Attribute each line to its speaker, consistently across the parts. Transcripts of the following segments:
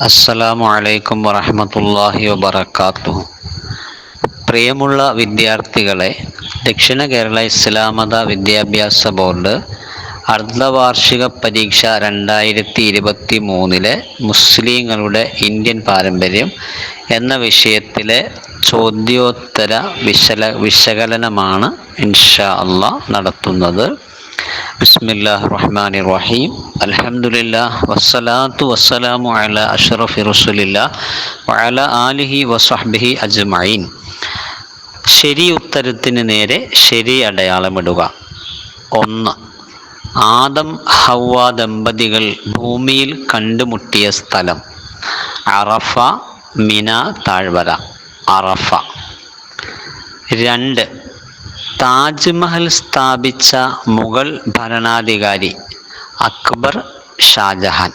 Speaker 1: അസ്സലാമു അലൈക്കും വറഹമത്തല്ലാഹി വബർക്കാത്തു പ്രിയമുള്ള വിദ്യാർത്ഥികളെ ദക്ഷിണ കേരള ഇസ്ലാമത വിദ്യാഭ്യാസ ബോർഡ് അർദ്ധവാർഷിക പരീക്ഷ രണ്ടായിരത്തി ഇരുപത്തി മൂന്നിലെ മുസ്ലിങ്ങളുടെ ഇന്ത്യൻ പാരമ്പര്യം എന്ന വിഷയത്തിലെ ചോദ്യോത്തര വിശല വിശകലനമാണ് ഇൻഷാ അള്ള നടത്തുന്നത്. ബിസ്മില്ലാഹ് റഹ്മാൻ റഹീം അൽഹംദുലില്ലാ വസ്സലാത്തു വസ്സലാമു അല അഷ്റഫി റസുലില്ലാ വഅല ആലിഹി വസഹ്ബിഹി അജ്മഈൻ. ശരി ഉത്തരത്തിന് നേരെ ശരി അടയാളമിടുക. ഒന്ന് ആദം ഹവ്വ ദമ്പതികൾ ഭൂമിയിൽ കണ്ടുമുട്ടിയ സ്ഥലം. അറഫ മിന താഴ്വര. അറഫ. രണ്ട് താജ്മഹൽ സ്ഥാപിച്ച മുഗൾ ഭരണാധികാരി അക്ബർ ഷാജഹാൻ.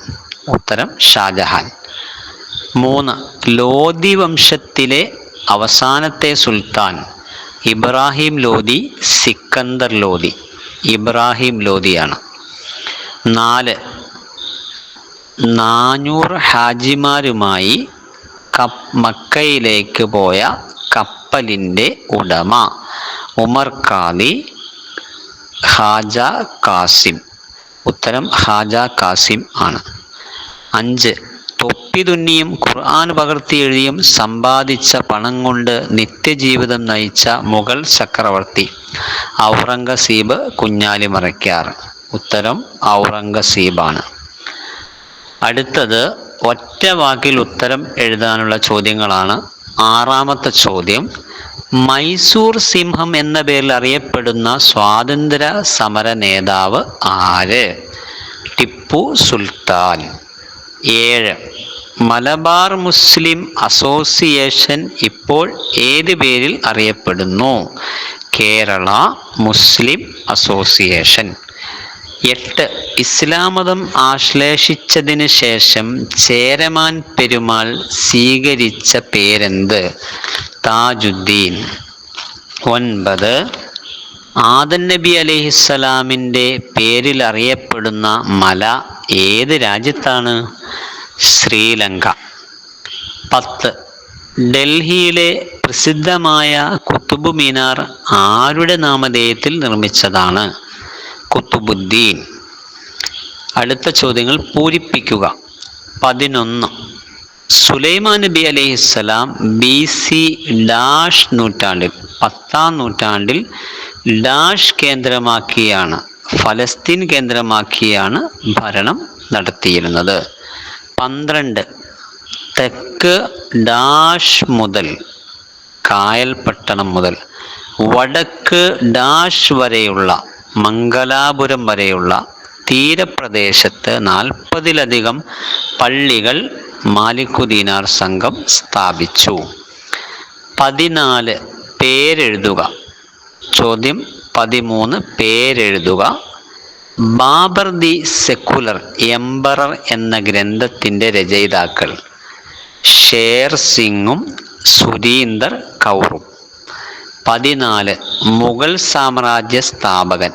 Speaker 1: ഉത്തരം ഷാജഹാൻ. മൂന്ന് ലോധി വംശത്തിലെ അവസാനത്തെ സുൽത്താൻ ഇബ്രാഹിം ലോധി സിക്കന്ദർ ലോധി ഇബ്രാഹിം ലോധിയാണ് നാല് നാനൂറ് ഹാജിമാരുമായി കപ്പ് മക്കയിലേക്ക് പോയ കപ്പലിന്റെ ഉടമ ഉമർ ഖാദി ഹാജ കാസിം. ഉത്തരം ഹാജ കാസിം ആണ്. അഞ്ച് തൊപ്പി തുന്നിയും ഖുർആൻ പകർത്തി എഴുതിയും സമ്പാദിച്ച പണം കൊണ്ട് നിത്യജീവിതം നയിച്ച മുഗൾ ചക്രവർത്തി ഔറംഗസീബ് കുഞ്ഞാലി മറയ്ക്കാർ. ഉത്തരം ഔറംഗസീബാണ്. അടുത്തത് ഒറ്റ വാക്കിൽ ഉത്തരം എഴുതാനുള്ള ചോദ്യങ്ങളാണ്. ആറാമത്തെ ചോദ്യം. മൈസൂർ സിംഹം എന്ന പേരിൽ അറിയപ്പെടുന്ന സ്വാതന്ത്ര്യ സമര നേതാവ് ആര്? ടിപ്പു സുൽത്താൻ. ഏഴ്. മലബാർ മുസ്ലിം അസോസിയേഷൻ ഇപ്പോൾ ഏത് പേരിൽ അറിയപ്പെടുന്നു? Kerala Muslim association. എട്ട്. ഇസ്ലാം മതം ആശ്ലേഷിച്ചതിന് ശേഷം ചേരമാൻ പെരുമാൾ സ്വീകരിച്ച പേരെന്ത്? താജുദ്ദീൻ. ഒൻപത്. ആദൻ നബി അലൈഹിസ്സലാമിന്റെ പേരിൽ അറിയപ്പെടുന്ന മല ഏത് രാജ്യത്താണ്? ശ്രീലങ്ക. പത്ത്. ഡൽഹിയിലെ പ്രസിദ്ധമായ കുത്തുബ് മീനാർ ആരുടെ നാമധേയത്തിൽ നിർമ്മിച്ചതാണ്? കുത്തുബുദ്ദീൻ. അടുത്ത ചോദ്യങ്ങൾ പൂരിപ്പിക്കുക. പതിനൊന്ന്. സുലൈമാൻ നബി അലൈഹിസ്സലാം ബി സി ഡാഷ് നൂറ്റാണ്ടിൽ പത്താം നൂറ്റാണ്ടിൽ ഡാഷ് കേന്ദ്രമാക്കിയാണ് ഫലസ്തീൻ കേന്ദ്രമാക്കിയാണ് ഭരണം നടത്തിയിരുന്നത്. പന്ത്രണ്ട്. തെക്ക് ഡാഷ് മുതൽ കായൽ പട്ടണം മുതൽ വടക്ക് ഡാഷ് വരെയുള്ള മംഗലാപുരം വരെയുള്ള തീരപ്രദേശത്ത് നാൽപ്പതിലധികം പള്ളികൾ മാലിക്കുദീനാർ സംഘം സ്ഥാപിച്ചു. പതിനാല് പേരെഴുതുക. ചോദ്യം പതിമൂന്ന് പേരെഴുതുക. ബാബർ ദി സെക്കുലർ എംബറർ എന്ന ഗ്രന്ഥത്തിന്റെ രചയിതാക്കൾ. ഷേർ സിംഗും സുരീന്ദർ കൗറും. പതിനാല്. മുഗൾ സാമ്രാജ്യ സ്ഥാപകൻ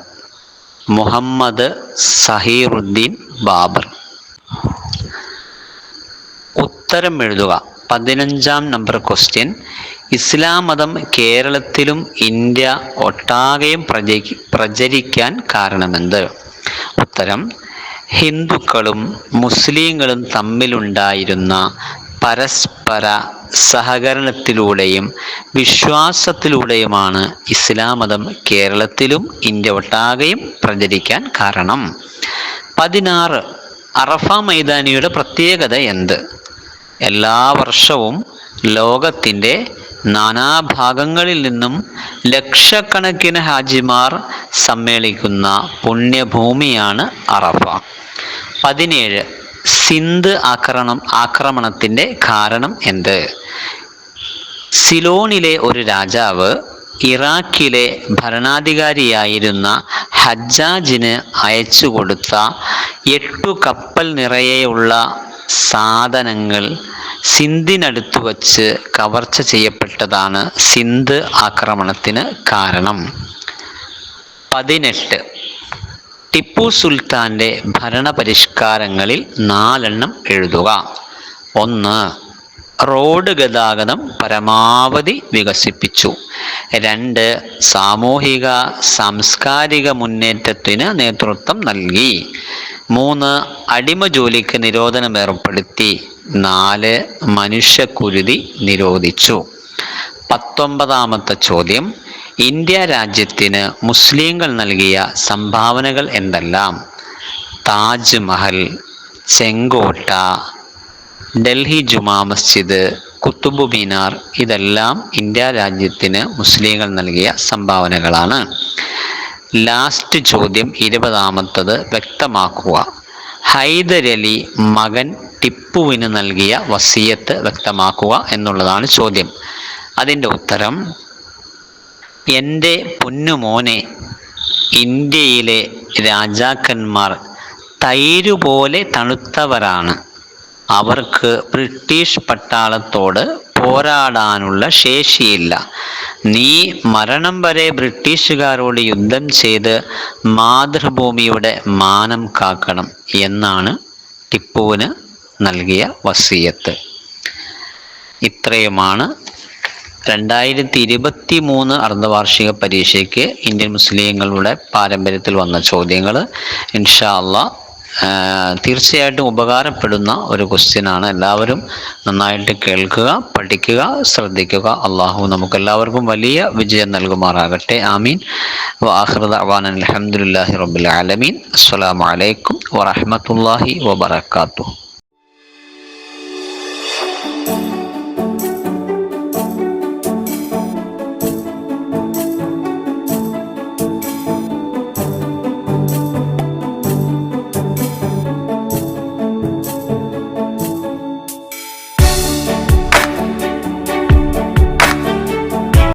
Speaker 1: മുഹമ്മദ് സഹീറുദ്ദീൻ ബാബർ. ഉത്തരം എഴുതുക. പതിനഞ്ചാം നമ്പർ ക്വസ്റ്റ്യൻ. ഇസ്ലാം മതം കേരളത്തിലും ഇന്ത്യ ഒട്ടാകെയും പ്രചരി പ്രചരിക്കാൻ കാരണമെന്ത്? ഉത്തരം ഹിന്ദുക്കളും മുസ്ലിങ്ങളും തമ്മിലുണ്ടായിരുന്ന പരസ്പര സഹകരണത്തിലൂടെയും വിശ്വാസത്തിലൂടെയുമാണ് ഇസ്ലാം മതം കേരളത്തിലും ഇന്ത്യ ഒട്ടാകെയും പ്രചരിക്കാൻ കാരണം. പതിനാറ് അറഫ മൈതാനിയുടെ പ്രത്യേകത എന്ത്? എല്ലാ വർഷവും ലോകത്തിന്റെ നാനാഭാഗങ്ങളിൽ നിന്നും ലക്ഷക്കണക്കിന് ഹാജിമാർ സമ്മേളിക്കുന്ന പുണ്യഭൂമിയാണ് അറഫ. പതിനേഴ് സിന്ധ് ആക്രമണം ആക്രമണത്തിന്റെ കാരണം എന്ത്? സിലോണിലെ ഒരു രാജാവ് ഇറാഖിലെ ഭരണാധികാരിയായിരുന്ന ഹജ്ജാജിന് അയച്ചു കൊടുത്ത എട്ടു കപ്പൽ നിറയെയുള്ള സാധനങ്ങൾ സിന്ധിനടുത്തു വച്ച് കവർച്ച ചെയ്യപ്പെട്ടതാണ് സിന്ധ് ആക്രമണത്തിന് കാരണം. പതിനെട്ട്. ടിപ്പു സുൽത്താന്റെ ഭരണപരിഷ്കാരങ്ങളിൽ നാലെണ്ണം എഴുതുക. ഒന്ന് റോഡ് ഗതാഗതം പരമാവധി വികസിപ്പിച്ചു. രണ്ട് സാമൂഹിക സാംസ്കാരിക മുന്നേറ്റത്തിന് നേതൃത്വം നൽകി. മൂന്ന് അടിമ ജോലിക്ക് നിരോധനം ഏർപ്പെടുത്തി. നാല് മനുഷ്യക്കുരുതി നിരോധിച്ചു. പത്തൊമ്പതാമത്തെ ചോദ്യം. ഇന്ത്യ രാജ്യത്തിന് മുസ്ലിങ്ങൾ നൽകിയ സംഭാവനകൾ എന്തെല്ലാം? താജ്മഹൽ ചെങ്കോട്ട ഡൽഹി ജുമാ മസ്ജിദ് കുത്തുബ് മിനാർ ഇതെല്ലാം ഇന്ത്യ രാജ്യത്തിന് മുസ്ലിങ്ങൾ നൽകിയ സംഭാവനകളാണ്. ലാസ്റ്റ് ചോദ്യം ഇരുപതാമത്തത് വ്യക്തമാക്കുക. ഹൈദരലി മകൻ ടിപ്പുവിന് നൽകിയ വസീയത്ത് വ്യക്തമാക്കുക എന്നുള്ളതാണ് ചോദ്യം. അതിന്റെ ഉത്തരം എന്റെ പൊന്നുമോനെ ഇന്ത്യയിലെ രാജാക്കന്മാർ തൈരുപോലെ തണുത്തവരാണ്. അവർക്ക് ബ്രിട്ടീഷ് പട്ടാളത്തോട് പോരാടാനുള്ള ശേഷിയില്ല. നീ മരണം വരെ ബ്രിട്ടീഷുകാരോട് യുദ്ധം ചെയ്ത് മാതൃഭൂമിയുടെ മാനം കാക്കണം എന്നാണ് ടിപ്പുവിന് നൽകിയ വസീയത്ത്. ഇത്രയുമാണ് രണ്ടായിരത്തി ഇരുപത്തി മൂന്ന് അർദ്ധവാർഷിക പരീക്ഷയ്ക്ക് ഇന്ത്യൻ മുസ്ലിങ്ങളുടെ പാരമ്പര്യത്തിൽ വന്ന ചോദ്യങ്ങൾ ഇൻഷാ അല്ല തീർച്ചയായിട്ടും ഉപകാരപ്പെടുന്ന ഒരു ക്വസ്റ്റ്യനാണ്. എല്ലാവരും നന്നായിട്ട് കേൾക്കുക പഠിക്കുക ശ്രദ്ധിക്കുക. അള്ളാഹു നമുക്കെല്ലാവർക്കും വലിയ വിജയം നൽകുമാറാകട്ടെ. ആമീൻ. വാഹൃദ അവാൻ അലഹമുല്ലാഹി റബ്ബുൽ ആലമീൻ. അസ്സലാമു അലൈക്കും വറഹമത്തല്ലാഹി വബർക്കാത്തു